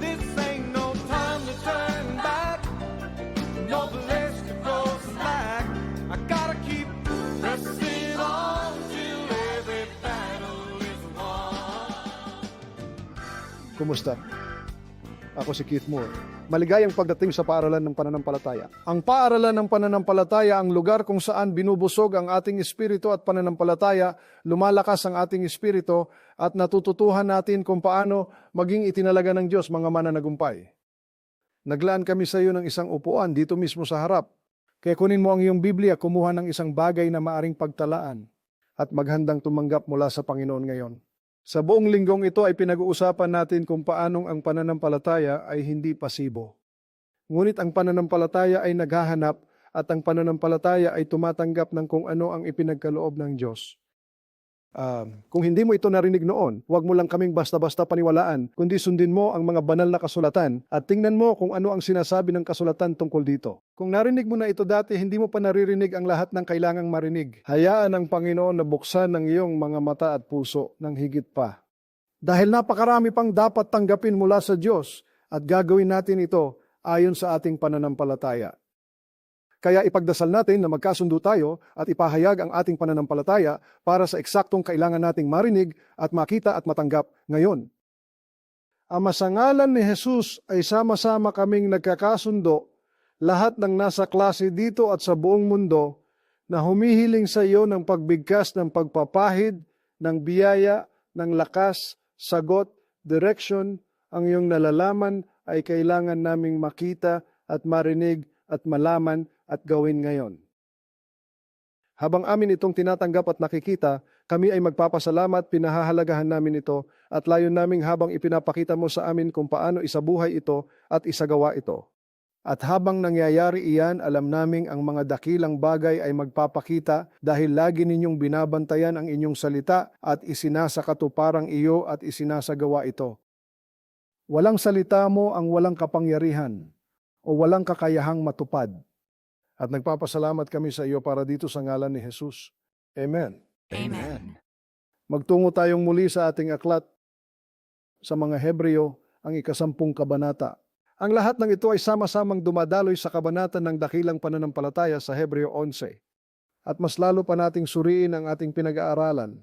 This ain't no time. Kumusta? Ako si Keith Moore. Maligayang pagdating sa paaralan ng pananampalataya. Ang paaralan ng pananampalataya ang lugar kung saan binubusog ang ating espiritu at pananampalataya, lumalakas ang ating espiritu at natututuhan natin kung paano maging itinalaga ng Diyos mga mananagumpay. Naglaan kami sa iyo ng isang upuan dito mismo sa harap. Kaya kunin mo ang iyong Biblia, kumuha ng isang bagay na maaring pagtalaan at maghandang tumanggap mula sa Panginoon ngayon. Sa buong linggong ito ay pinag-uusapan natin kung paanong ang pananampalataya ay hindi pasibo. Ngunit ang pananampalataya ay naghahanap at ang pananampalataya ay tumatanggap ng kung ano ang ipinagkaloob ng Diyos. Ah, kung hindi mo ito narinig noon, huwag mo lang kaming basta-basta paniwalaan, kundi sundin mo ang mga banal na kasulatan at tingnan mo kung ano ang sinasabi ng kasulatan tungkol dito. Kung narinig mo na ito dati, hindi mo pa naririnig ang lahat ng kailangang marinig. Hayaan ang Panginoon na buksan ng iyong mga mata at puso ng higit pa. Dahil napakarami pang dapat tanggapin mula sa Diyos at gagawin natin ito ayon sa ating pananampalataya. Kaya ipagdasal natin na magkasundo tayo at ipahayag ang ating pananampalataya para sa eksaktong kailangan nating marinig at makita at matanggap ngayon. Ama sa ngalan ni Jesus ay sama-sama kaming nagkakasundo lahat ng nasa klase dito at sa buong mundo na humihiling sa iyo ng pagbigkas ng pagpapahid, ng biyaya, ng lakas, sagot, direction, ang iyong nalalaman ay kailangan naming makita at marinig at malaman at gawin ngayon. Habang amin itong tinatanggap at nakikita, kami ay magpapasalamat, pinahahalagahan namin ito, at layon naming habang ipinapakita mo sa amin kung paano isabuhay ito at isagawa ito. At habang nangyayari iyan, alam naming ang mga dakilang bagay ay magpapakita dahil lagi ninyong binabantayan ang inyong salita at isinasakatuparang iyo at isinasagawa ito. Walang salita mo ang walang kapangyarihan o walang kakayahang matupad. At nagpapasalamat kami sa iyo para dito sa ngalan ni Jesus. Amen. Amen. Magtungo tayong muli sa ating aklat sa mga Hebreo, ang ikasampung kabanata. Ang lahat ng ito ay sama-samang dumadaloy sa kabanata ng dakilang pananampalataya sa Hebreo 11. At mas lalo pa nating suriin ang ating pinag-aaralan.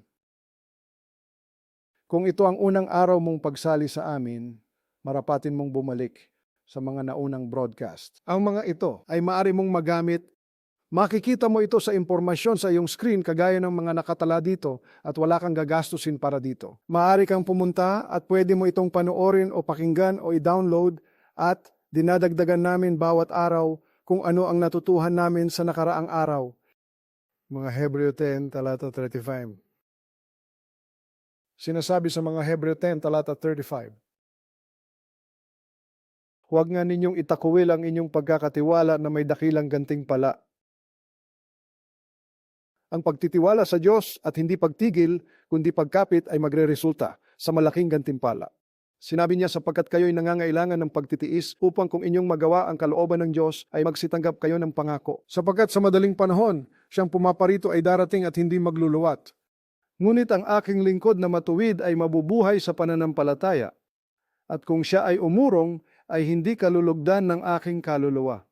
Kung ito ang unang araw mong pagsali sa amin, marapatin mong bumalik sa mga naunang broadcast. Ang mga ito ay maaari mong magamit Makikita mo ito sa impormasyon sa iyong screen kagaya ng mga nakatala dito at wala kang gagastusin para dito. Maaari kang pumunta at pwede mo itong panoorin o pakinggan o i-download at dinadagdagan namin bawat araw kung ano ang natutuhan namin sa nakaraang araw. Mga Hebreo 10, talata 35. Sinasabi sa mga Hebreo 10, talata 35. Huwag nga ninyong itakuwil ang inyong pagkakatiwala na may dakilang ganting pala ang pagtitiwala sa Diyos at hindi pagtigil, kundi pagkapit ay magreresulta sa malaking gantimpala. Sinabi niya sapagkat kayo'y nangangailangan ng pagtitiis upang kung inyong magawa ang kalooban ng Diyos ay magsitanggap kayo ng pangako. Sapagkat sa madaling panahon, siyang pumaparito ay darating at hindi magluluwat. Ngunit ang aking lingkod na matuwid ay mabubuhay sa pananampalataya. At kung siya ay umurong, ay hindi kalulugdan ng aking kaluluwa.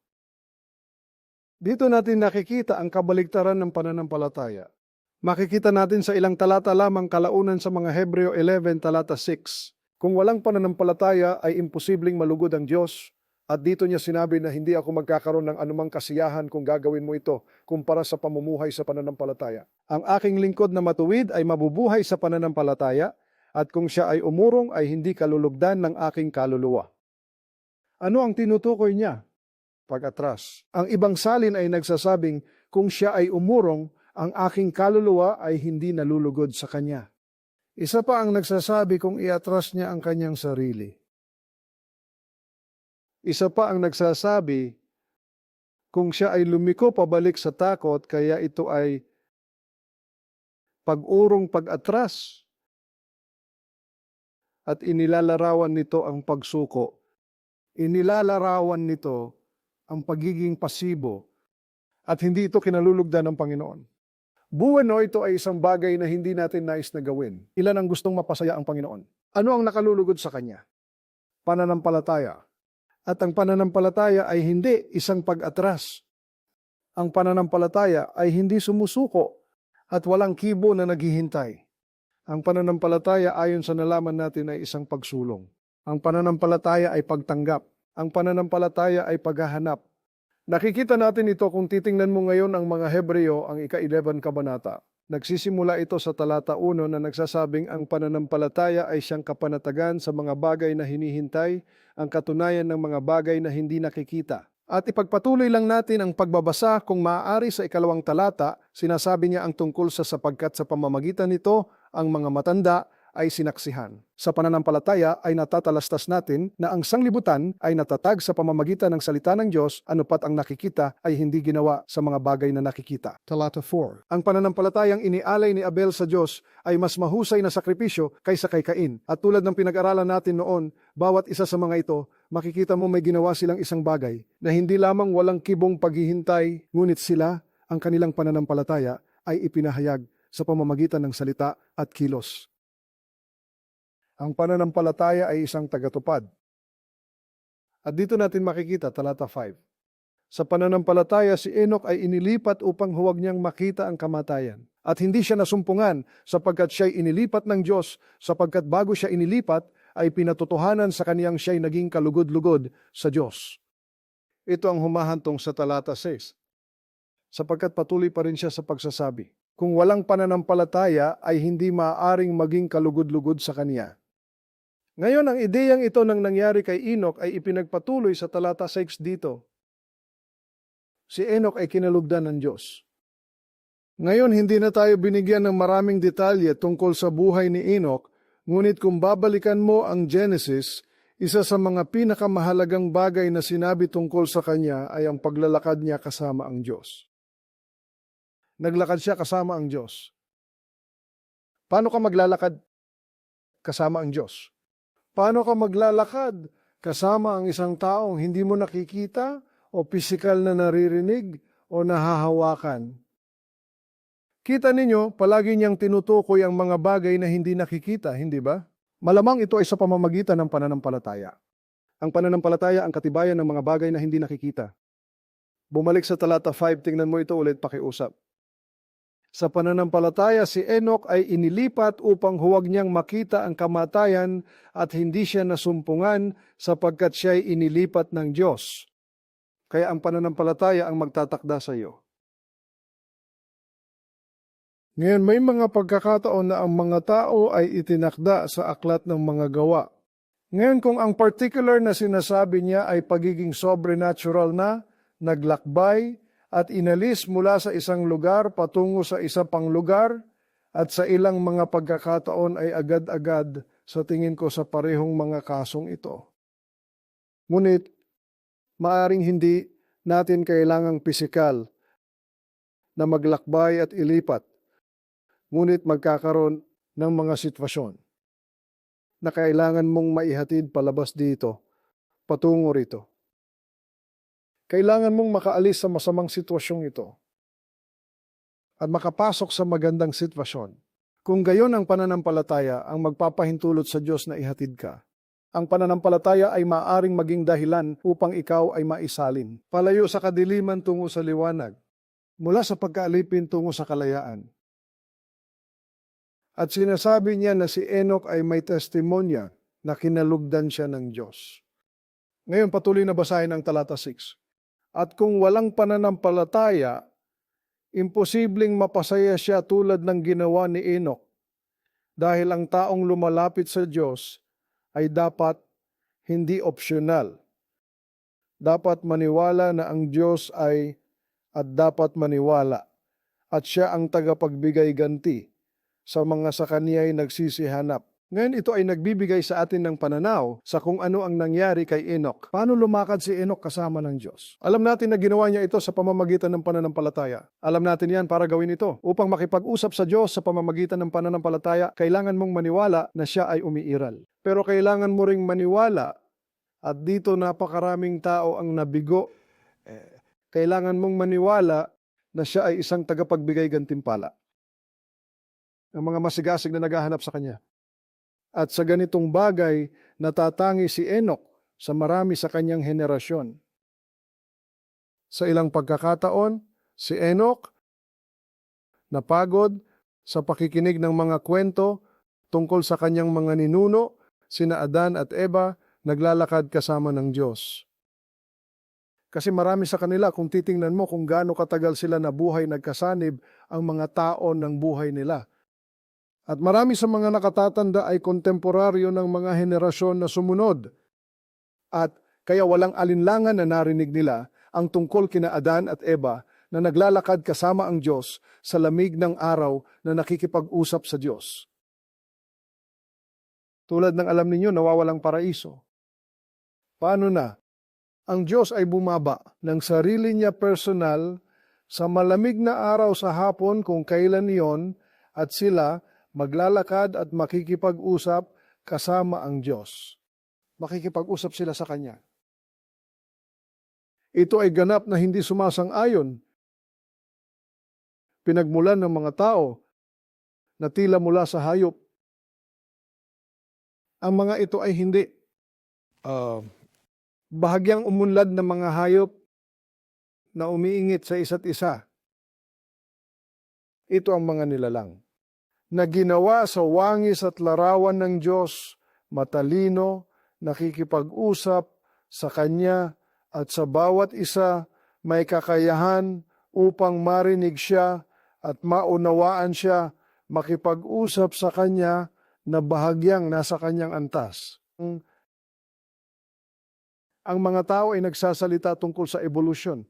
Dito natin nakikita ang kabaligtaran ng pananampalataya. Makikita natin sa ilang talata lamang kalaunan sa mga Hebreo 11 talata 6. Kung walang pananampalataya ay imposibleng malugod ang Diyos. At dito niya sinabi na hindi ako magkakaroon ng anumang kasiyahan kung gagawin mo ito kumpara sa pamumuhay sa pananampalataya. Ang aking lingkod na matuwid ay mabubuhay sa pananampalataya at kung siya ay umurong ay hindi kalulugdan ng aking kaluluwa. Ano ang tinutukoy niya? pag-atras. Ang ibang salin ay nagsasabing, kung siya ay umurong, ang aking kaluluwa ay hindi nalulugod sa kanya. Isa pa ang nagsasabi kung iatras niya ang kanyang sarili. Isa pa ang nagsasabi kung siya ay lumiko pabalik sa takot kaya ito ay pag-urong pag-atras at inilalarawan nito ang pagsuko. Inilalarawan nito ang pagiging pasibo at hindi ito kinalulugdan ng Panginoon. Buwano ito ay isang bagay na hindi natin nais na gawin. Ilan ang gustong mapasaya ang Panginoon? Ano ang nakalulugod sa Kanya? Pananampalataya. At ang pananampalataya ay hindi isang pag-atras. Ang pananampalataya ay hindi sumusuko at walang kibo na naghihintay. Ang pananampalataya ayon sa nalaman natin ay isang pagsulong. Ang pananampalataya ay pagtanggap. Ang pananampalataya ay paghahanap. Nakikita natin ito kung titingnan mo ngayon ang mga Hebreo, ang ika-11 kabanata. Nagsisimula ito sa talata 1 na nagsasabing ang pananampalataya ay siyang kapanatagan sa mga bagay na hinihintay, ang katunayan ng mga bagay na hindi nakikita. At ipagpatuloy lang natin ang pagbabasa kung maaari sa ikalawang talata, sinasabi niya ang tungkol sa sapagkat sa pamamagitan nito, ang mga matanda ay sinaksihan. Sa pananampalataya ay natatalastas natin na ang sanglibutan ay natatag sa pamamagitan ng salita ng Diyos anupat ang nakikita ay hindi ginawa sa mga bagay na nakikita. Talata 4. Ang pananampalatayang inialay ni Abel sa Diyos ay mas mahusay na sakripisyo kaysa kay Cain. At tulad ng pinag-aralan natin noon, bawat isa sa mga ito, makikita mo may ginawa silang isang bagay na hindi lamang walang kibong paghihintay, ngunit sila, ang kanilang pananampalataya, ay ipinahayag sa pamamagitan ng salita at kilos. Ang pananampalataya ay isang tagatupad. At dito natin makikita, talata 5. Sa pananampalataya, si Enoch ay inilipat upang huwag niyang makita ang kamatayan. At hindi siya nasumpungan sapagkat siya'y inilipat ng Diyos, sapagkat bago siya inilipat, ay pinatotohanan sa kaniyang siya'y naging kalugod-lugod sa Diyos. Ito ang humahantong sa talata 6. Sapagkat patuloy pa rin siya sa pagsasabi, kung walang pananampalataya ay hindi maaaring maging kalugod-lugod sa kaniya. Ngayon, ang ideyang ito nang nangyari kay Enoch ay ipinagpatuloy sa talata 6 dito. Si Enoch ay kinalugdan ng Diyos. Ngayon, hindi na tayo binigyan ng maraming detalye tungkol sa buhay ni Enoch, ngunit kung babalikan mo ang Genesis, isa sa mga pinakamahalagang bagay na sinabi tungkol sa kanya ay ang paglalakad niya kasama ang Diyos. Naglakad siya kasama ang Diyos. Paano ka maglalakad kasama ang Diyos? Paano ka maglalakad kasama ang isang taong hindi mo nakikita o pisikal na naririnig o nahahawakan? Kita ninyo, palagi niyang tinutukoy ang mga bagay na hindi nakikita, hindi ba? Malamang ito ay sa pamamagitan ng pananampalataya. Ang pananampalataya ang katibayan ng mga bagay na hindi nakikita. Bumalik sa talata 5, tingnan mo ito ulit pakiusap. Sa pananampalataya, si Enoch ay inilipat upang huwag niyang makita ang kamatayan at hindi siya nasumpungan sapagkat siya ay inilipat ng Diyos. Kaya ang pananampalataya ang magtatakda sa iyo. Ngayon, may mga pagkakataon na ang mga tao ay itinakda sa aklat ng mga gawa. Ngayon, kung ang particular na sinasabi niya ay pagiging sobrenatural na, naglakbay, at inalis mula sa isang lugar patungo sa isa pang lugar at sa ilang mga pagkakataon ay agad-agad sa tingin ko sa parehong mga kasong ito. Ngunit, maaring hindi natin kailangang pisikal na maglakbay at ilipat, ngunit magkakaroon ng mga sitwasyon na kailangan mong maihatid palabas dito, patungo rito. Kailangan mong makaalis sa masamang sitwasyong ito at makapasok sa magandang sitwasyon. Kung gayon ang pananampalataya ang magpapahintulot sa Diyos na ihatid ka, ang pananampalataya ay maaring maging dahilan upang ikaw ay maisalin. Palayo sa kadiliman tungo sa liwanag, mula sa pagkaalipin tungo sa kalayaan. At sinasabi niya na si Enoch ay may testimonya na kinalugdan siya ng Diyos. Ngayon patuloy na basahin ang talata 6. At kung walang pananampalataya, imposibleng mapasaya siya tulad ng ginawa ni Enoch. Dahil ang taong lumalapit sa Diyos ay dapat hindi optional. Dapat maniwala na ang Diyos ay at dapat maniwala at siya ang tagapagbigay ganti sa mga sa kanya nagsisihanap. Ngayon ito ay nagbibigay sa atin ng pananaw sa kung ano ang nangyari kay Enoch. Paano lumakad si Enoch kasama ng Diyos? Alam natin na ginawa niya ito sa pamamagitan ng pananampalataya. Alam natin yan para gawin ito. Upang makipag-usap sa Diyos sa pamamagitan ng pananampalataya, kailangan mong maniwala na siya ay umiiral. Pero kailangan mo ring maniwala at dito napakaraming tao ang nabigo. Eh, kailangan mong maniwala na siya ay isang tagapagbigay gantimpala. ang mga masigasig na naghahanap sa kanya. At sa ganitong bagay, natatangi si Enoch sa marami sa kanyang henerasyon. Sa ilang pagkakataon, si Enoch napagod sa pakikinig ng mga kwento tungkol sa kanyang mga ninuno, sina Adan at Eva, naglalakad kasama ng Diyos. Kasi marami sa kanila, kung titingnan mo kung gaano katagal sila na buhay nagkasanib ang mga tao ng buhay nila. At marami sa mga nakatatanda ay kontemporaryo ng mga henerasyon na sumunod. At kaya walang alinlangan na narinig nila ang tungkol kina Adan at Eva na naglalakad kasama ang Diyos sa lamig ng araw na nakikipag-usap sa Diyos. Tulad ng alam ninyo, nawawalang paraiso. Paano na? Ang Diyos ay bumaba ng sarili niya personal sa malamig na araw sa hapon kung kailan iyon at sila maglalakad at makikipag-usap kasama ang Diyos. Makikipag-usap sila sa Kanya. Ito ay ganap na hindi sumasang-ayon. Pinagmulan ng mga tao na tila mula sa hayop. Ang mga ito ay hindi. Uh, bahagyang umunlad ng mga hayop na umiingit sa isa't isa. Ito ang mga nilalang na ginawa sa wangis at larawan ng Diyos, matalino, nakikipag-usap sa Kanya at sa bawat isa may kakayahan upang marinig siya at maunawaan siya, makipag-usap sa Kanya na bahagyang nasa Kanyang antas. Ang mga tao ay nagsasalita tungkol sa evolution.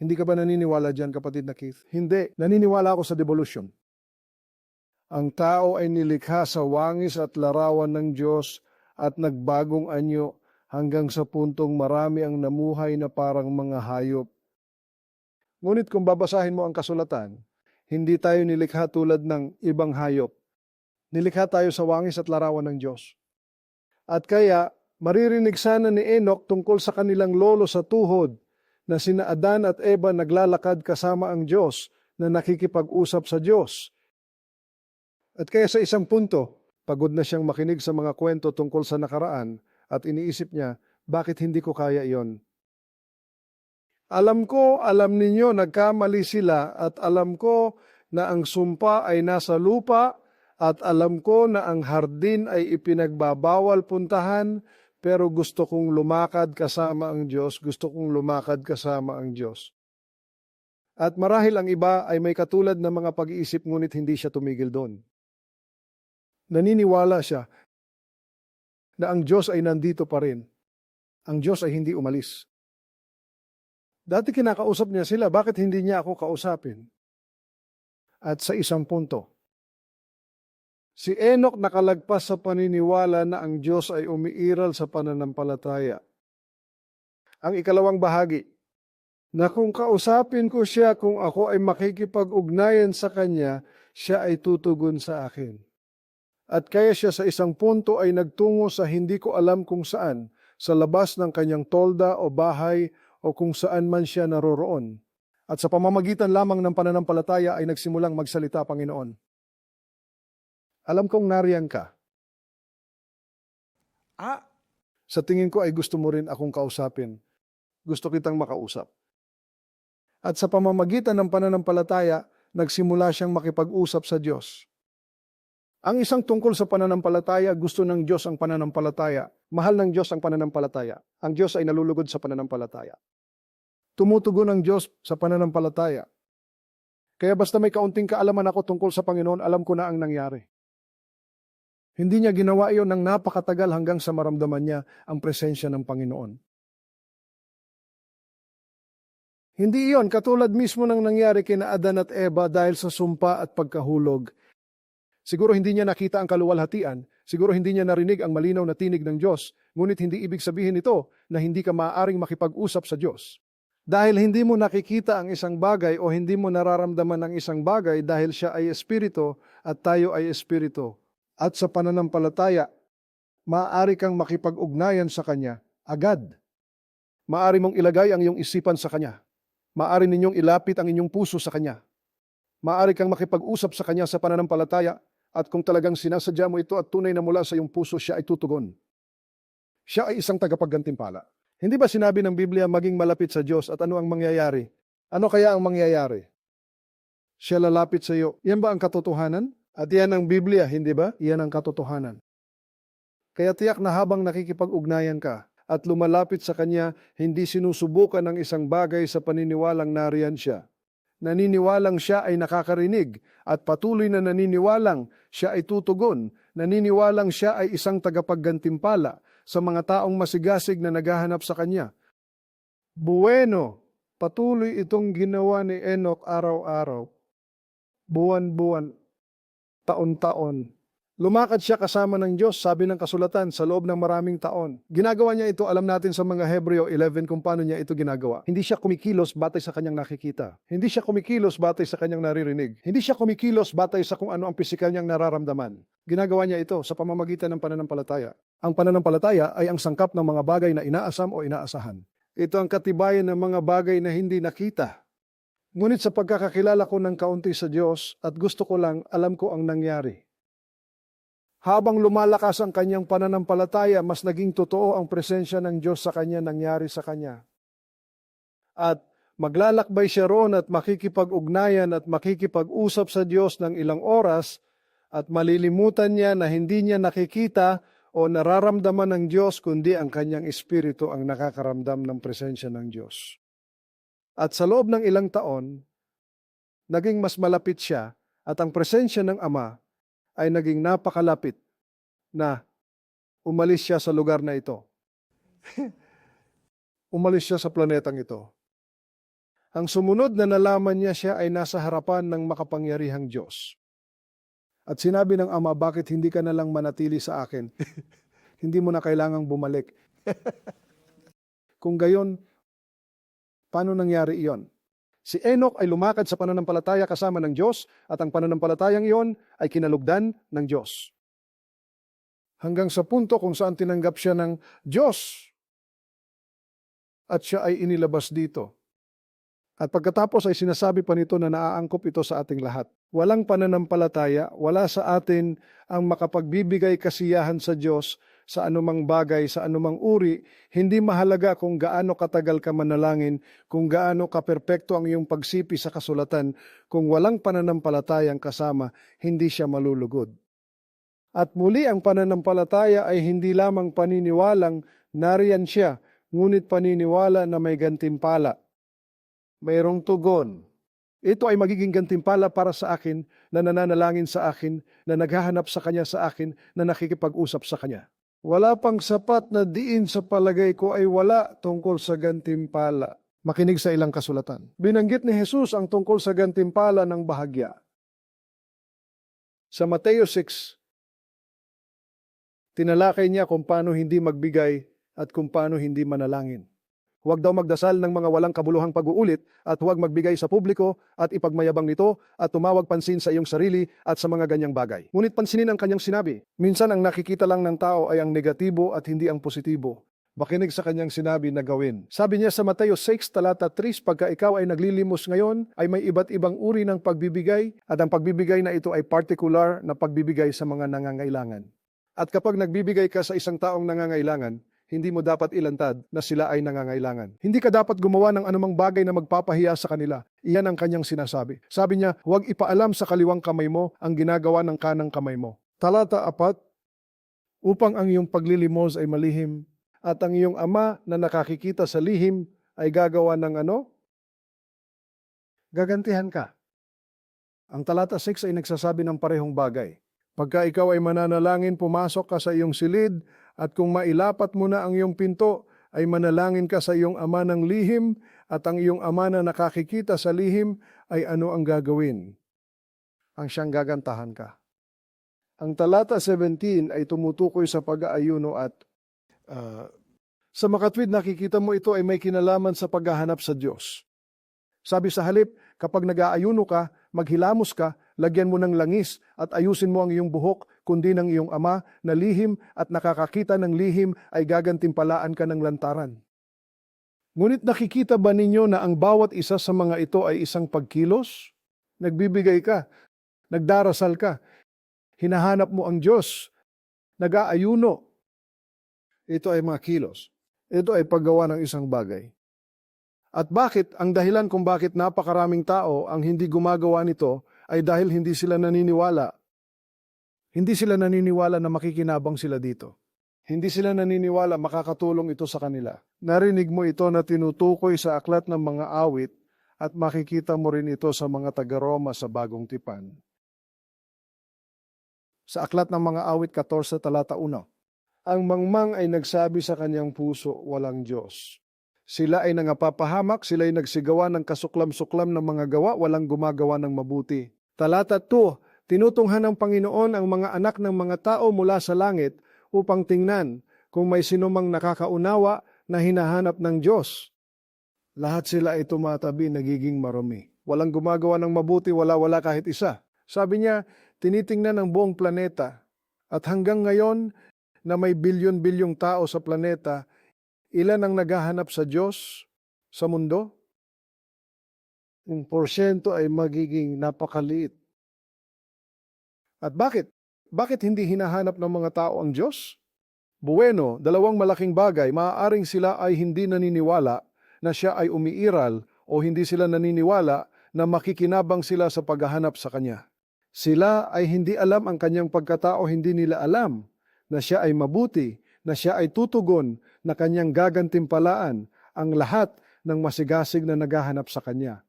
Hindi ka ba naniniwala dyan, kapatid na Keith? Hindi. Naniniwala ako sa devolution. Ang tao ay nilikha sa wangis at larawan ng Diyos at nagbagong anyo hanggang sa puntong marami ang namuhay na parang mga hayop. Ngunit kung babasahin mo ang kasulatan, hindi tayo nilikha tulad ng ibang hayop. Nilikha tayo sa wangis at larawan ng Diyos. At kaya, maririnig sana ni Enoch tungkol sa kanilang lolo sa tuhod na sina Adan at Eva naglalakad kasama ang Diyos na nakikipag-usap sa Diyos. At kaya sa isang punto, pagod na siyang makinig sa mga kwento tungkol sa nakaraan at iniisip niya, bakit hindi ko kaya iyon? Alam ko, alam ninyo, nagkamali sila at alam ko na ang sumpa ay nasa lupa at alam ko na ang hardin ay ipinagbabawal puntahan pero gusto kong lumakad kasama ang Diyos, gusto kong lumakad kasama ang Diyos. At marahil ang iba ay may katulad ng mga pag-iisip ngunit hindi siya tumigil doon. Naniniwala siya na ang Diyos ay nandito pa rin. Ang Diyos ay hindi umalis. Dati kinakausap niya sila, bakit hindi niya ako kausapin? At sa isang punto, Si Enoch nakalagpas sa paniniwala na ang Diyos ay umiiral sa pananampalataya. Ang ikalawang bahagi, na kung kausapin ko siya kung ako ay makikipag-ugnayan sa kanya, siya ay tutugon sa akin. At kaya siya sa isang punto ay nagtungo sa hindi ko alam kung saan, sa labas ng kanyang tolda o bahay o kung saan man siya naroroon. At sa pamamagitan lamang ng pananampalataya ay nagsimulang magsalita, Panginoon. Alam kong nariyan ka. Ah, Sa tingin ko ay gusto mo rin akong kausapin. Gusto kitang makausap. At sa pamamagitan ng pananampalataya, nagsimula siyang makipag-usap sa Diyos. Ang isang tungkol sa pananampalataya, gusto ng Diyos ang pananampalataya. Mahal ng Diyos ang pananampalataya. Ang Diyos ay nalulugod sa pananampalataya. Tumutugon ang Diyos sa pananampalataya. Kaya basta may kaunting kaalaman ako tungkol sa Panginoon, alam ko na ang nangyari. Hindi niya ginawa iyon ng napakatagal hanggang sa maramdaman niya ang presensya ng Panginoon. Hindi iyon katulad mismo ng nangyari kina Adan at Eva dahil sa sumpa at pagkahulog. Siguro hindi niya nakita ang kaluwalhatian, siguro hindi niya narinig ang malinaw na tinig ng Diyos, ngunit hindi ibig sabihin ito na hindi ka maaaring makipag-usap sa Diyos. Dahil hindi mo nakikita ang isang bagay o hindi mo nararamdaman ang isang bagay dahil siya ay espiritu at tayo ay espiritu. At sa pananampalataya, maaari kang makipag-ugnayan sa Kanya agad. Maaari mong ilagay ang iyong isipan sa Kanya. Maaari ninyong ilapit ang inyong puso sa Kanya. Maaari kang makipag-usap sa Kanya sa pananampalataya At kung talagang sinasadya mo ito at tunay na mula sa iyong puso, siya ay tutugon. Siya ay isang tagapaggantimpala. Hindi ba sinabi ng Biblia maging malapit sa Diyos at ano ang mangyayari? Ano kaya ang mangyayari? Siya lalapit sa iyo. Yan ba ang katotohanan? At yan ang Biblia, hindi ba? Yan ang katotohanan. Kaya tiyak na habang nakikipag-ugnayan ka at lumalapit sa Kanya, hindi sinusubukan ng isang bagay sa paniniwalang nariyan siya. Naniniwalang siya ay nakakarinig at patuloy na naniniwalang siya ay tutugon. Naniniwalang siya ay isang tagapaggantimpala sa mga taong masigasig na naghahanap sa Kanya. Bueno, patuloy itong ginawa ni Enoch araw-araw, buwan-buwan, taon-taon. Lumakad siya kasama ng Diyos, sabi ng kasulatan, sa loob ng maraming taon. Ginagawa niya ito, alam natin sa mga Hebreo 11 kung paano niya ito ginagawa. Hindi siya kumikilos batay sa kanyang nakikita. Hindi siya kumikilos batay sa kanyang naririnig. Hindi siya kumikilos batay sa kung ano ang pisikal niyang nararamdaman. Ginagawa niya ito sa pamamagitan ng pananampalataya. Ang pananampalataya ay ang sangkap ng mga bagay na inaasam o inaasahan. Ito ang katibayan ng mga bagay na hindi nakita. Ngunit sa pagkakakilala ko ng kaunti sa Diyos at gusto ko lang alam ko ang nangyari. Habang lumalakas ang kanyang pananampalataya, mas naging totoo ang presensya ng Diyos sa kanya nangyari sa kanya. At maglalakbay siya roon at makikipag-ugnayan at makikipag-usap sa Diyos ng ilang oras at malilimutan niya na hindi niya nakikita o nararamdaman ng Diyos kundi ang kanyang espiritu ang nakakaramdam ng presensya ng Diyos. At sa loob ng ilang taon, naging mas malapit siya at ang presensya ng Ama ay naging napakalapit na umalis siya sa lugar na ito. umalis siya sa planetang ito. Ang sumunod na nalaman niya siya ay nasa harapan ng makapangyarihang Diyos. At sinabi ng Ama, bakit hindi ka na lang manatili sa akin? hindi mo na kailangang bumalik. Kung gayon, paano nangyari iyon? Si Enoch ay lumakad sa pananampalataya kasama ng Diyos at ang pananampalatayang iyon ay kinalugdan ng Diyos. Hanggang sa punto kung saan tinanggap siya ng Diyos at siya ay inilabas dito. At pagkatapos ay sinasabi pa nito na naaangkop ito sa ating lahat. Walang pananampalataya, wala sa atin ang makapagbibigay kasiyahan sa Diyos sa anumang bagay, sa anumang uri, hindi mahalaga kung gaano katagal ka manalangin, kung gaano kaperpekto ang iyong pagsipi sa kasulatan, kung walang pananampalatayang kasama, hindi siya malulugod. At muli ang pananampalataya ay hindi lamang paniniwalang nariyan siya, ngunit paniniwala na may gantimpala. Mayroong tugon. Ito ay magiging gantimpala para sa akin na nananalangin sa akin, na naghahanap sa Kanya sa akin, na nakikipag-usap sa Kanya. Wala pang sapat na diin sa palagay ko ay wala tungkol sa gantimpala. Makinig sa ilang kasulatan. Binanggit ni Jesus ang tungkol sa gantimpala ng bahagya. Sa Mateo 6, tinalakay niya kung paano hindi magbigay at kung paano hindi manalangin. Huwag daw magdasal ng mga walang kabuluhang pag-uulit at huwag magbigay sa publiko at ipagmayabang nito at tumawag pansin sa iyong sarili at sa mga ganyang bagay. Ngunit pansinin ang kanyang sinabi. Minsan ang nakikita lang ng tao ay ang negatibo at hindi ang positibo. Makinig sa kanyang sinabi na gawin. Sabi niya sa Mateo 6, talata 3, pagka ikaw ay naglilimos ngayon, ay may iba't ibang uri ng pagbibigay at ang pagbibigay na ito ay particular na pagbibigay sa mga nangangailangan. At kapag nagbibigay ka sa isang taong nangangailangan, hindi mo dapat ilantad na sila ay nangangailangan. Hindi ka dapat gumawa ng anumang bagay na magpapahiya sa kanila. Iyan ang kanyang sinasabi. Sabi niya, huwag ipaalam sa kaliwang kamay mo ang ginagawa ng kanang kamay mo. Talata 4, upang ang iyong paglilimos ay malihim at ang iyong ama na nakakikita sa lihim ay gagawa ng ano? Gagantihan ka. Ang talata 6 ay nagsasabi ng parehong bagay. Pagka ikaw ay mananalangin, pumasok ka sa iyong silid at kung mailapat mo na ang iyong pinto, ay manalangin ka sa iyong ama ng lihim at ang iyong ama na nakakikita sa lihim ay ano ang gagawin? Ang siyang gagantahan ka. Ang talata 17 ay tumutukoy sa pag-aayuno at ah, sa makatwid nakikita mo ito ay may kinalaman sa paghahanap sa Diyos. Sabi sa halip, kapag nag-aayuno ka, maghilamos ka, lagyan mo ng langis at ayusin mo ang iyong buhok, kundi ng iyong ama na lihim at nakakakita ng lihim ay gagantimpalaan ka ng lantaran. Ngunit nakikita ba ninyo na ang bawat isa sa mga ito ay isang pagkilos? Nagbibigay ka, nagdarasal ka. hinahanap mo ang Diyos, nag-aayuno. Ito ay mga kilos. Ito ay paggawa ng isang bagay. At bakit, ang dahilan kung bakit napakaraming tao ang hindi gumagawa nito ay dahil hindi sila naniniwala. Hindi sila naniniwala na makikinabang sila dito. Hindi sila naniniwala makakatulong ito sa kanila. Narinig mo ito na tinutukoy sa aklat ng mga awit at makikita mo rin ito sa mga taga-Roma sa Bagong Tipan. Sa aklat ng mga awit 14 talata 1. Ang mangmang ay nagsabi sa kanyang puso, walang Diyos. Sila ay nangapapahamak, sila ay nagsigawa ng kasuklam-suklam ng mga gawa, walang gumagawa ng mabuti. Talata 2, tinutunghan ng Panginoon ang mga anak ng mga tao mula sa langit upang tingnan kung may sinumang nakakaunawa na hinahanap ng Diyos. Lahat sila ay tumatabi, nagiging marumi. Walang gumagawa ng mabuti, wala-wala kahit isa. Sabi niya, tinitingnan ng buong planeta at hanggang ngayon na may bilyon-bilyong tao sa planeta, ilan ang naghahanap sa Diyos sa mundo? Yung porsyento ay magiging napakaliit. At bakit? Bakit hindi hinahanap ng mga tao ang Diyos? Bueno, dalawang malaking bagay, maaaring sila ay hindi naniniwala na siya ay umiiral o hindi sila naniniwala na makikinabang sila sa paghahanap sa Kanya. Sila ay hindi alam ang Kanyang pagkatao, hindi nila alam na siya ay mabuti, na siya ay tutugon, na Kanyang gagantimpalaan ang lahat ng masigasig na naghahanap sa Kanya.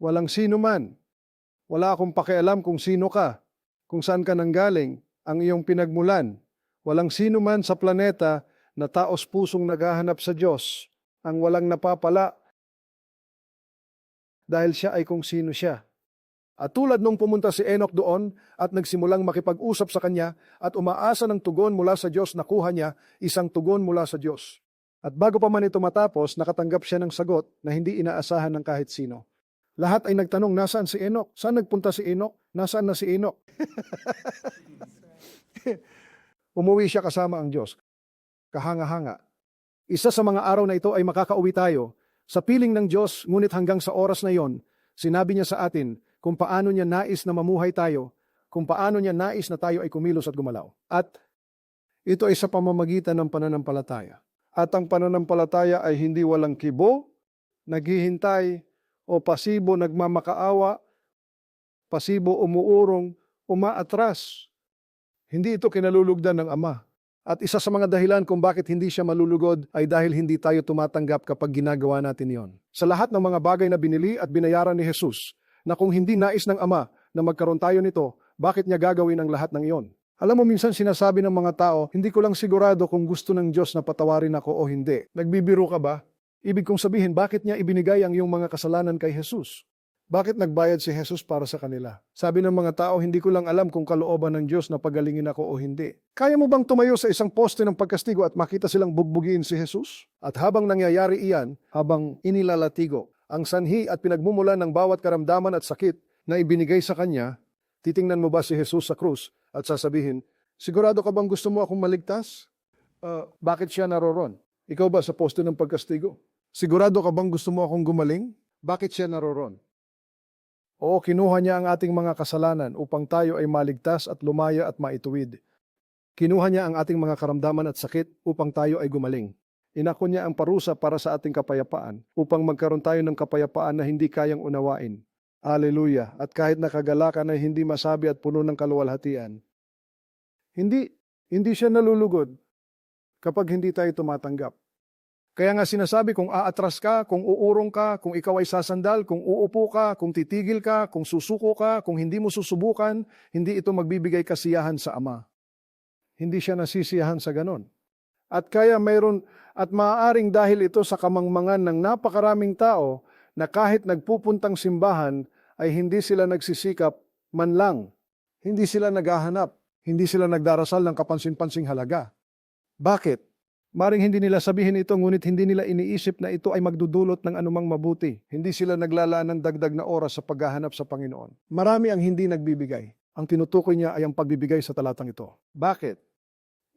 Walang sino man. Wala akong pakialam kung sino ka, kung saan ka nanggaling, ang iyong pinagmulan. Walang sino man sa planeta na taos pusong naghahanap sa Diyos ang walang napapala dahil siya ay kung sino siya. At tulad nung pumunta si Enoch doon at nagsimulang makipag-usap sa kanya at umaasa ng tugon mula sa Diyos, nakuha niya isang tugon mula sa Diyos. At bago pa man ito matapos, nakatanggap siya ng sagot na hindi inaasahan ng kahit sino. Lahat ay nagtanong, nasaan si Enoch? Saan nagpunta si Enoch? Nasaan na si Enoch? Umuwi siya kasama ang Diyos. Kahanga-hanga. Isa sa mga araw na ito ay makakauwi tayo sa piling ng Diyos, ngunit hanggang sa oras na yon, sinabi niya sa atin kung paano niya nais na mamuhay tayo, kung paano niya nais na tayo ay kumilos at gumalaw. At ito ay sa pamamagitan ng pananampalataya. At ang pananampalataya ay hindi walang kibo, naghihintay, o pasibo nagmamakaawa, pasibo umuurong, umaatras. Hindi ito kinalulugdan ng Ama. At isa sa mga dahilan kung bakit hindi siya malulugod ay dahil hindi tayo tumatanggap kapag ginagawa natin yon. Sa lahat ng mga bagay na binili at binayaran ni Jesus, na kung hindi nais ng Ama na magkaroon tayo nito, bakit niya gagawin ang lahat ng iyon? Alam mo, minsan sinasabi ng mga tao, hindi ko lang sigurado kung gusto ng Diyos na patawarin ako o hindi. Nagbibiro ka ba? Ibig kong sabihin, bakit niya ibinigay ang iyong mga kasalanan kay Jesus? Bakit nagbayad si Jesus para sa kanila? Sabi ng mga tao, hindi ko lang alam kung kalooban ng Diyos na pagalingin ako o hindi. Kaya mo bang tumayo sa isang poste ng pagkastigo at makita silang bugbugin si Jesus? At habang nangyayari iyan, habang inilalatigo, ang sanhi at pinagmumulan ng bawat karamdaman at sakit na ibinigay sa Kanya, titingnan mo ba si Jesus sa krus at sasabihin, Sigurado ka bang gusto mo akong maligtas? Uh, bakit siya naroron? Ikaw ba sa poste ng pagkastigo? Sigurado ka bang gusto mo akong gumaling? Bakit siya naroron? Oo, kinuha niya ang ating mga kasalanan upang tayo ay maligtas at lumaya at maituwid. Kinuha niya ang ating mga karamdaman at sakit upang tayo ay gumaling. Inako niya ang parusa para sa ating kapayapaan upang magkaroon tayo ng kapayapaan na hindi kayang unawain. Aleluya! At kahit nakagalakan ay hindi masabi at puno ng kaluwalhatian. Hindi, hindi siya nalulugod kapag hindi tayo tumatanggap. Kaya nga sinasabi kung aatras ka, kung uurong ka, kung ikaw ay sasandal, kung uupo ka, kung titigil ka, kung susuko ka, kung hindi mo susubukan, hindi ito magbibigay kasiyahan sa Ama. Hindi siya nasisiyahan sa ganon. At kaya mayroon, at maaaring dahil ito sa kamangmangan ng napakaraming tao na kahit nagpupuntang simbahan ay hindi sila nagsisikap man lang. Hindi sila naghahanap. Hindi sila nagdarasal ng kapansin-pansing halaga. Bakit? Maring hindi nila sabihin ito, ngunit hindi nila iniisip na ito ay magdudulot ng anumang mabuti. Hindi sila naglalaan ng dagdag na oras sa paghahanap sa Panginoon. Marami ang hindi nagbibigay. Ang tinutukoy niya ay ang pagbibigay sa talatang ito. Bakit?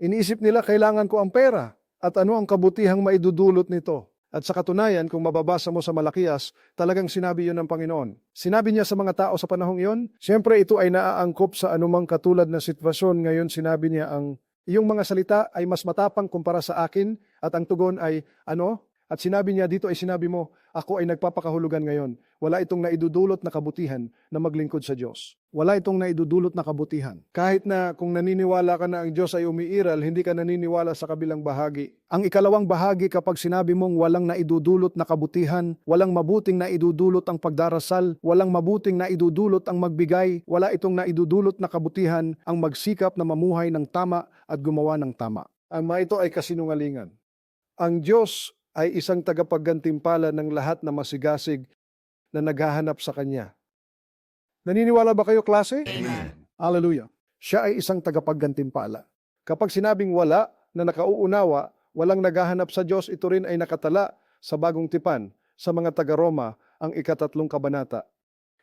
Iniisip nila kailangan ko ang pera at ano ang kabutihang maidudulot nito. At sa katunayan, kung mababasa mo sa Malakias, talagang sinabi yun ng Panginoon. Sinabi niya sa mga tao sa panahong iyon, siyempre ito ay naaangkop sa anumang katulad na sitwasyon. Ngayon sinabi niya ang iyong mga salita ay mas matapang kumpara sa akin at ang tugon ay ano? At sinabi niya dito ay sinabi mo, ako ay nagpapakahulugan ngayon. Wala itong naidudulot na kabutihan na maglingkod sa Diyos. Wala itong naidudulot na kabutihan. Kahit na kung naniniwala ka na ang Diyos ay umiiral, hindi ka naniniwala sa kabilang bahagi. Ang ikalawang bahagi kapag sinabi mong walang naidudulot na kabutihan, walang mabuting naidudulot ang pagdarasal, walang mabuting naidudulot ang magbigay, wala itong naidudulot na kabutihan ang magsikap na mamuhay ng tama at gumawa ng tama. Ang mga ito ay kasinungalingan. Ang Diyos ay isang tagapaggantimpala ng lahat na masigasig na naghahanap sa Kanya. Naniniwala ba kayo, klase? Amen. Hallelujah. Siya ay isang tagapaggantimpala. Kapag sinabing wala na nakauunawa, walang naghahanap sa Diyos, ito rin ay nakatala sa bagong tipan sa mga taga-Roma, ang ikatatlong kabanata.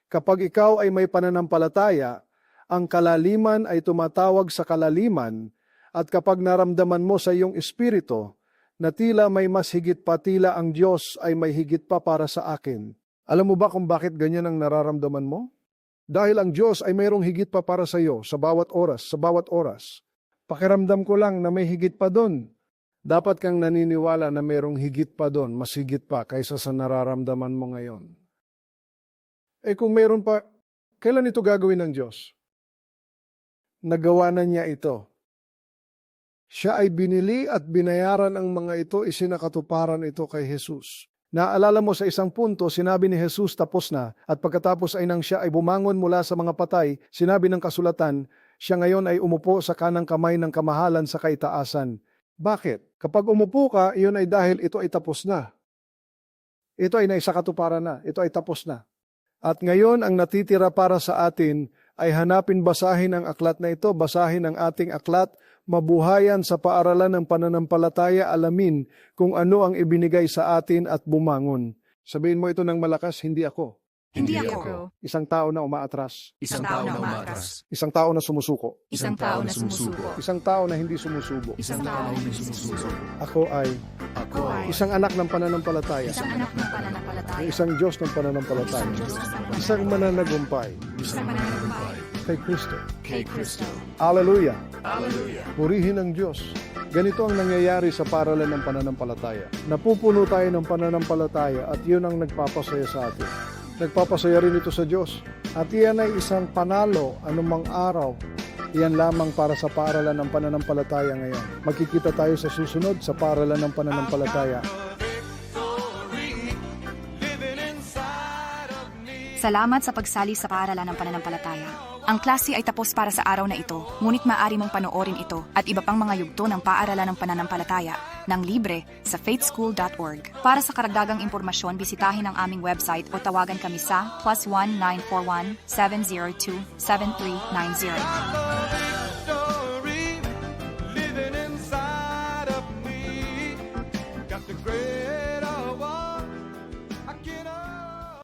Kapag ikaw ay may pananampalataya, ang kalaliman ay tumatawag sa kalaliman at kapag naramdaman mo sa iyong espiritu na tila may mas higit pa, tila ang Diyos ay may higit pa para sa akin. Alam mo ba kung bakit ganyan ang nararamdaman mo? Dahil ang Diyos ay mayroong higit pa para sa iyo sa bawat oras, sa bawat oras. Pakiramdam ko lang na may higit pa doon. Dapat kang naniniwala na mayroong higit pa doon, mas higit pa kaysa sa nararamdaman mo ngayon. Eh kung mayroon pa, kailan ito gagawin ng Diyos? Nagawa na niya ito. Siya ay binili at binayaran ang mga ito, isinakatuparan ito kay Jesus. Naalala mo sa isang punto, sinabi ni Jesus tapos na at pagkatapos ay nang siya ay bumangon mula sa mga patay, sinabi ng kasulatan, siya ngayon ay umupo sa kanang kamay ng kamahalan sa kaitaasan. Bakit? Kapag umupo ka, iyon ay dahil ito ay tapos na. Ito ay naisakatuparan na. Ito ay tapos na. At ngayon, ang natitira para sa atin ay hanapin basahin ang aklat na ito, basahin ang ating aklat, mabuhayan sa paaralan ng pananampalataya, alamin kung ano ang ibinigay sa atin at bumangon. Sabihin mo ito ng malakas, hindi ako. Hindi ako. Isang tao na umaatras. Isang tao na umatras. Isang tao na sumusuko. Isang tao na sumusuko. Isang tao na hindi sumusubo. Isang tao na hindi sumusuko. Ako ay Ako ay isang anak ng pananampalataya. isang anak ng pananampalataya. Ng isang Diyos ng pananampalataya. Isang Diyos ng pananampalataya. Isang mananagumpay Isang mananagumpay kay Kristo. kay Kristo. Hallelujah! Hallelujah. Purihin ang Diyos. Ganito ang nangyayari sa paralan ng pananampalataya. Napupuno tayo ng pananampalataya at yun ang nagpapasaya sa atin. Nagpapasaya rin ito sa Diyos. At iyan ay isang panalo anumang araw. Iyan lamang para sa paralan ng pananampalataya ngayon. Magkikita tayo sa susunod sa paralan ng pananampalataya. Salamat sa pagsali sa paaralan ng pananampalataya. Ang klase ay tapos para sa araw na ito, ngunit maaari mong panoorin ito at iba pang mga yugto ng paaralan ng pananampalataya ng libre sa faithschool.org. Para sa karagdagang impormasyon, bisitahin ang aming website o tawagan kami sa plus 1 941 702 7390.